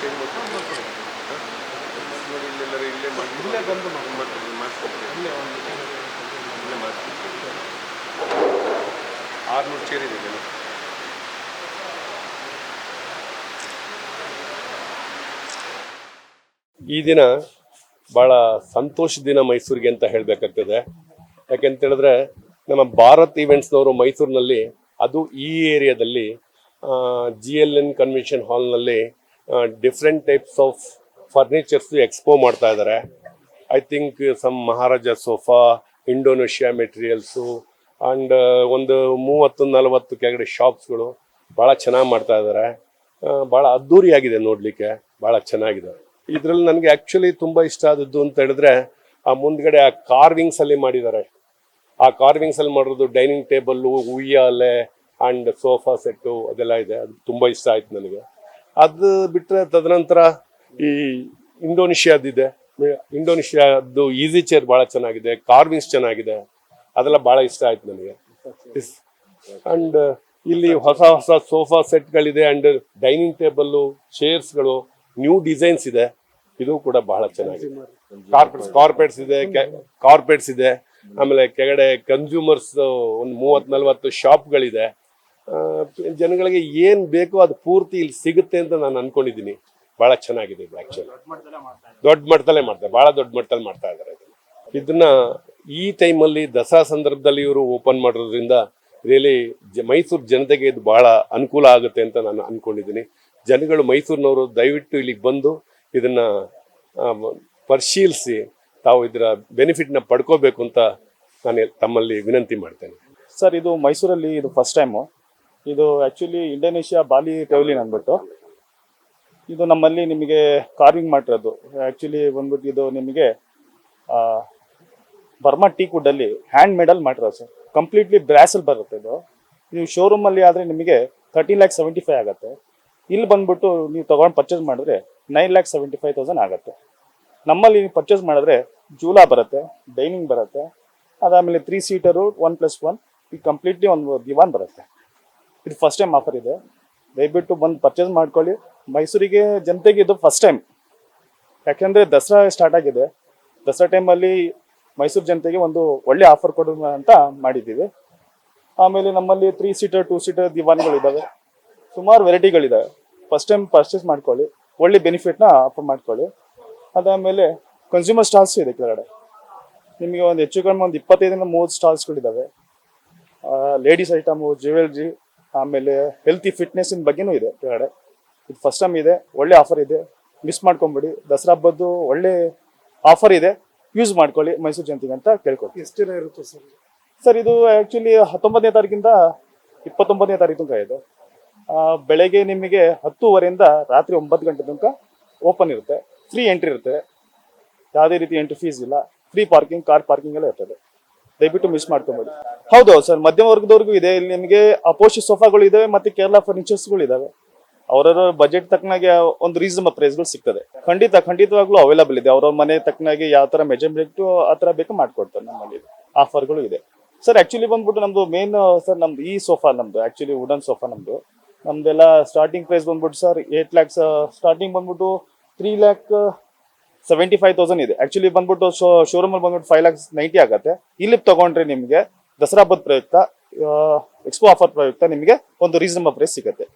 Change ಮಾಡ್ಕೊಂಡು ನೋಡಿ ಇಲ್ಲೇ ಮಾಡಿ ಇಲ್ಲೇ ಬಂದು ಮಾಡ್ಕೊಂಡು ಇಲ್ಲೇ ಒಂದು ಇಲ್ಲೇ ಆರ್ನೂರು ಚೇರ್ ಇದೆ ಈ ದಿನ ಭಾಳ ಸಂತೋಷ ದಿನ ಮೈಸೂರಿಗೆ ಅಂತ ಹೇಳಬೇಕಾಗ್ತದೆ. ಯಾಕೆಂತ ಹೇಳಿದ್ರೆ, ನಮ್ಮ ಭಾರತ್ ಈವೆಂಟ್ಸ್ನವರು ಮೈಸೂರಿನಲ್ಲಿ, ಅದು ಈ ಏರಿಯಾದಲ್ಲಿ ಜಿ ಎಲ್ ಎನ್ ಕನ್ವೆನ್ಷನ್ ಹಾಲ್ನಲ್ಲಿ different types of furnitures expo ಮಾಡ್ತಾ ಇದ್ದಾರೆ. I think some Maharaja sofa Indonesia materials and ಒಂದು ಮೂವತ್ತು, ನಲವತ್ತು ಕೆಳಗಡೆ ಶಾಪ್ಸ್ಗಳು ಭಾಳ ಚೆನ್ನಾಗಿ ಮಾಡ್ತಾ ಇದ್ದಾರೆ. ಭಾಳ ಅದ್ಧೂರಿಯಾಗಿದೆ ನೋಡಲಿಕ್ಕೆ. ಭಾಳ ಚೆನ್ನಾಗಿದೆ. ಇದರಲ್ಲಿ ನನಗೆ ಆ್ಯಕ್ಚುಲಿ ತುಂಬ ಇಷ್ಟ ಆದದ್ದು ಅಂತ ಹೇಳಿದ್ರೆ, ಆ ಮುಂದ್ಗಡೆ ಆ ಕಾರ್ವಿಂಗ್ಸ್ ಅಲ್ಲಿ ಮಾಡಿದ್ದಾರೆ. ಆ ಕಾರ್ವಿಂಗ್ಸ್ ಅಲ್ಲಿ ಮಾಡಿರೋದು ಡೈನಿಂಗ್ ಟೇಬಲ್ಲು ಉಯ್ಯಾಲೆ ಆ್ಯಂಡ್ ಸೋಫಾ ಸೆಟ್ಟು ಅದೆಲ್ಲ ಇದೆ. ಅದು ತುಂಬ ಇಷ್ಟ ಆಯ್ತು ನನಗೆ. ಅದು ಬಿಟ್ಟರೆ ತದನಂತರ ಈ ಇಂಡೋನೇಷ್ಯಾದಿದೆ ಇಂಡೋನೇಷ್ಯಾದ್ದು ಈಸಿ ಚೇರ್ ಭಾಳ ಚೆನ್ನಾಗಿದೆ ಕಾರ್ವಿಂಗ್ಸ್ ಚೆನ್ನಾಗಿದೆ. ಅದೆಲ್ಲ ಭಾಳ ಇಷ್ಟ ಆಯ್ತು ನನಗೆ. ಅಂಡ್ ಇಲ್ಲಿ ಹೊಸ ಹೊಸ ಸೋಫಾ ಸೆಟ್ಗಳಿದೆ ಅಂಡ್ ಡೈನಿಂಗ್ ಟೇಬಲ್ಲು ಚೇರ್ಸ್ಗಳು ನ್ಯೂ ಡಿಸೈನ್ಸ್ ಇದೆ. ಇದು ಕೂಡ ಬಹಳ ಚೆನ್ನಾಗಿದೆ. ಕಾರ್ಪೆಟ್ಸ್ ಕಾರ್ಪೆಟ್ಸ್ ಇದೆ ಕಾರ್ಪೆಟ್ಸ್ ಇದೆ. ಆಮೇಲೆ ಕೆಳಗಡೆ ಕನ್ಸ್ಯೂಮರ್ಸ್ ಒಂದು ಮೂವತ್ ನಲ್ವತ್ತು ಶಾಪ್ಗಳಿದೆ ಜನಗಳಿಗೆ ಏನ್ ಬೇಕೋ ಅದು ಪೂರ್ತಿ ಇಲ್ಲಿ ಸಿಗುತ್ತೆ ಅಂತ ನಾನು ಅನ್ಕೊಂಡಿದ್ದೀನಿ. ಬಹಳ ಚೆನ್ನಾಗಿದೆ ಇದು ಆಕ್ಚುಲಿ ದೊಡ್ಡ ಮಟ್ಟದಲ್ಲೇ ಮಾಡ್ತಾರೆ ಬಹಳ ದೊಡ್ಡ ಮಟ್ಟದಲ್ಲಿ ಮಾಡ್ತಾ ಇದ್ದಾರೆ ಇದನ್ನ. ಇದನ್ನ ಈ ಟೈಮಲ್ಲಿ ದಸರಾ ಸಂದರ್ಭದಲ್ಲಿ ಇವರು ಓಪನ್ ಮಾಡೋದ್ರಿಂದ ರಿಯಲಿ ಮೈಸೂರು ಜನತೆಗೆ ಇದು ಬಹಳ ಅನುಕೂಲ ಆಗುತ್ತೆ ಅಂತ ನಾನು ಅನ್ಕೊಂಡಿದ್ದೀನಿ. ಜನಗಳು ಮೈಸೂರಿನವರು ದಯವಿಟ್ಟು ಇಲ್ಲಿಗೆ ಬಂದು ಇದನ್ನ ಪರಿಶೀಲಿಸಿ ತಾವು ಇದರ ಬೆನಿಫಿಟ್ನ ಪಡ್ಕೋಬೇಕು ಅಂತ ನಾನು ತಮ್ಮಲ್ಲಿ ವಿನಂತಿ ಮಾಡ್ತೇನೆ. ಸರ್, ಇದು ಮೈಸೂರಲ್ಲಿ ಇದು ಫಸ್ಟ್ ಟೈಮು ಇದು ಆ್ಯಕ್ಚುಲಿ ಇಂಡೋನೇಷ್ಯಾ ಬಾಲಿ ಟೆವ್ಲಿನ್ ಅಂದ್ಬಿಟ್ಟು, ಇದು ನಮ್ಮಲ್ಲಿ ನಿಮಗೆ ಕಾರ್ವಿಂಗ್ ಮಾಡಿರೋದು. ಆ್ಯಕ್ಚುಲಿ ಬಂದ್ಬಿಟ್ಟು ಇದು ನಿಮಗೆ ಬರ್ಮಾ ಟೀ ಕುಡ್ಡಲ್ಲಿ ಹ್ಯಾಂಡ್ ಮೇಡಲ್ಲಿ ಮಾಡಿರೋದು ಸರ್. ಕಂಪ್ಲೀಟ್ಲಿ ಬ್ರಾಸಲ್ಲಿ ಬರುತ್ತೆ ಇದು. ನೀವು ಶೋರೂಮಲ್ಲಿ ಆದರೆ ನಿಮಗೆ ತರ್ಟೀನ್ ಲ್ಯಾಕ್ ಸೆವೆಂಟಿ ಫೈವ್ ಆಗುತ್ತೆ. ಇಲ್ಲಿ ಬಂದ್ಬಿಟ್ಟು ನೀವು ತೊಗೊಂಡು ಪರ್ಚೇಸ್ ಮಾಡಿದ್ರೆ nine lakh seventy five thousand ಆಗುತ್ತೆ. ನಮ್ಮಲ್ಲಿ ಪರ್ಚೇಸ್ ಮಾಡಿದ್ರೆ ಜೂಲಾ ಬರುತ್ತೆ ಡೈನಿಂಗ್ ಬರುತ್ತೆ, ಅದಾದಮೇಲೆ three seater one plus one ಈಗ ಕಂಪ್ಲೀಟ್ಲಿ ಒಂದು ದಿವಾನ್ ಬರುತ್ತೆ. ಇದು ಫಸ್ಟ್ ಟೈಮ್ ಆಫರ್ ಇದೆ. ದಯವಿಟ್ಟು ಬಂದು ಪರ್ಚೇಸ್ ಮಾಡ್ಕೊಳ್ಳಿ. ಮೈಸೂರಿಗೆ ಜನತೆಗೆ ಇದು ಫಸ್ಟ್ ಟೈಮ್ ಯಾಕೆಂದರೆ ದಸರಾ ಸ್ಟಾರ್ಟ್ ಆಗಿದೆ. ದಸರಾ ಟೈಮಲ್ಲಿ ಮೈಸೂರು ಜನತೆಗೆ ಒಂದು ಒಳ್ಳೆ ಆಫರ್ ಕೊಡೋಣ ಅಂತ ಮಾಡಿದ್ದೀವಿ. ಆಮೇಲೆ ನಮ್ಮಲ್ಲಿ ತ್ರೀ ಸೀಟರ್ ಟೂ ಸೀಟರ್ ದಿವಾನ್ಗಳಿದ್ದಾವೆ ಸುಮಾರು ವೆರೈಟಿಗಳಿದ್ದಾವೆ ಫಸ್ಟ್ ಟೈಮ್ ಪರ್ಚೇಸ್ ಮಾಡ್ಕೊಳ್ಳಿ. ಒಳ್ಳೆ ಬೆನಿಫಿಟ್ನ ಆಫರ್ ಮಾಡ್ಕೊಳ್ಳಿ. ಅದಾದಮೇಲೆ ಕನ್ಸ್ಯೂಮರ್ ಸ್ಟಾಲ್ಸ್ ಇದೆ ಕೆಳಗಡೆ. ನಿಮಗೆ ಒಂದು ಹೆಚ್ಚು ಕಡಿಮೆ ಒಂದು ಇಪ್ಪತ್ತೈದರಿಂದ ಮೂವತ್ತು ಸ್ಟಾಲ್ಸ್ಗಳಿದ್ದಾವೆ ಲೇಡೀಸ್ ಐಟಮು ಜ್ಯುವೆಲ್ರಿ ಆಮೇಲೆ ಹೆಲ್ತಿ ಫಿಟ್ನೆಸ್ಸಿನ ಬಗ್ಗೆನೂ ಇದೆ ಕೆಳಗಡೆ. ಇದು ಫಸ್ಟ್ ಟೈಮ್ ಇದೆ ಒಳ್ಳೆ ಆಫರ್ ಇದೆ. ಮಿಸ್ ಮಾಡ್ಕೊಂಬಿಡಿ. ದಸರಾ ಹಬ್ಬದ್ದು ಒಳ್ಳೆ ಆಫರ್ ಇದೆ. ಯೂಸ್ ಮಾಡ್ಕೊಳ್ಳಿ ಮೈಸೂರು ಜಯಂತಿಗೆ ಅಂತ ಕೇಳ್ಕೊಳ್ತೀನಿ. ಎಷ್ಟು ದಿನ ಇರುತ್ತೆ ಸರ್? ಸರ್ ಇದು ಆ್ಯಕ್ಚುಲಿ ಹತ್ತೊಂಬತ್ತನೇ ತಾರೀಕಿಂದ ಇಪ್ಪತ್ತೊಂಬತ್ತನೇ ತಾರೀಕು ತನಕ ಇದೆ. ಬೆಳಗ್ಗೆ ನಿಮಗೆ ಹತ್ತುವರೆಯಿಂದ ರಾತ್ರಿ ಒಂಬತ್ತು ಗಂಟೆ ತನಕ ಓಪನ್ ಇರುತ್ತೆ. ಫ್ರೀ ಎಂಟ್ರಿ ಇರುತ್ತೆ. ಯಾವುದೇ ರೀತಿ ಎಂಟ್ರಿ ಫೀಸ್ ಇಲ್ಲ. ಫ್ರೀ ಪಾರ್ಕಿಂಗ್ ಕಾರ್ ಪಾರ್ಕಿಂಗ್ ಎಲ್ಲ ಇರ್ತದೆ. ದಯವಿಟ್ಟು ಮಿಸ್ ಮಾಡ್ಕೊಬೇಡಿ. ಹೌದು ಸರ್ ಮಧ್ಯಮ ವರ್ಗದವ್ರಿಗೂ ಇದೆ. ಇಲ್ಲಿ ನಿಮಗೆ ಅಪೋಷಿ ಸೋಫಾಗಳು ಇದಾವೆ ಮತ್ತೆ ಕೇರಳ ಫರ್ನಿಚರ್ಸ್ಗಳು ಇದಾವೆ. ಅವರವರ ಬಜೆಟ್ ತಕ್ಕನಾಗೆ ಒಂದು ರೀಸನಬಲ್ ಪ್ರೈಸ್ಗಳು ಸಿಗ್ತದೆ. ಖಂಡಿತ, ಖಂಡಿತವಾಗ್ಲೂ ಅವೈಲಬಲ್ ಇದೆ. ಅವ್ರವ್ರ ಮನೆ ತಕ್ಕನಾಗೆ ಯಾವ ತರ ಮೆಜರ್ಮೆಂಟು ಆ ತರ ಬೇಕು ಮಾಡ್ಕೊಡ್ತಾರೆ ನಮ್ಮಲ್ಲಿ. ಆಫರ್ಗಳು ಇದೆ. ಸರ್ ಆ್ಯಕ್ಚುಲಿ ಬಂದ್ಬಿಟ್ಟು ನಮ್ಮದು ಮೇನ್ ಸರ್ ನಮ್ದು ಈ ಸೋಫಾ ನಮ್ಮದು ಆ್ಯಕ್ಚುಲಿ ವುಡನ್ ಸೋಫಾ ನಮ್ದು. ನಮ್ದೆಲ್ಲ ಸ್ಟಾರ್ಟಿಂಗ್ ಪ್ರೈಸ್ ಬಂದ್ಬಿಟ್ಟು ಸರ್ ಏಟ್ ಲ್ಯಾಕ್ಸ್ ಸ್ಟಾರ್ಟಿಂಗ್ ಬಂದ್ಬಿಟ್ಟು three lakh seventy five thousand ಇದೆ. ಆಕ್ಚುಲಿ ಬಂದ್ಬಿಟ್ಟು ಶೋ ಶೋರೂಮ್ ಅಲ್ಲಿ ಬಂದ್ಬಿಟ್ಟು ಫೈವ್ ಲ್ಯಾಕ್ಸ್ ನೈಂಟಿ ಆಗುತ್ತೆ. ಇಲ್ಲಿ ತಗೊಂಡ್ರೆ ನಿಮಗೆ ದಸರಾ ಹಬ್ಬದ ಪ್ರಯುಕ್ತ ಎಕ್ಸ್ಪೋ ಆಫರ್ ಪ್ರಯುಕ್ತ ನಿಮಗೆ ಒಂದು ರೀಸನಬಲ್ ಪ್ರೈಸ್ ಸಿಗುತ್ತೆ.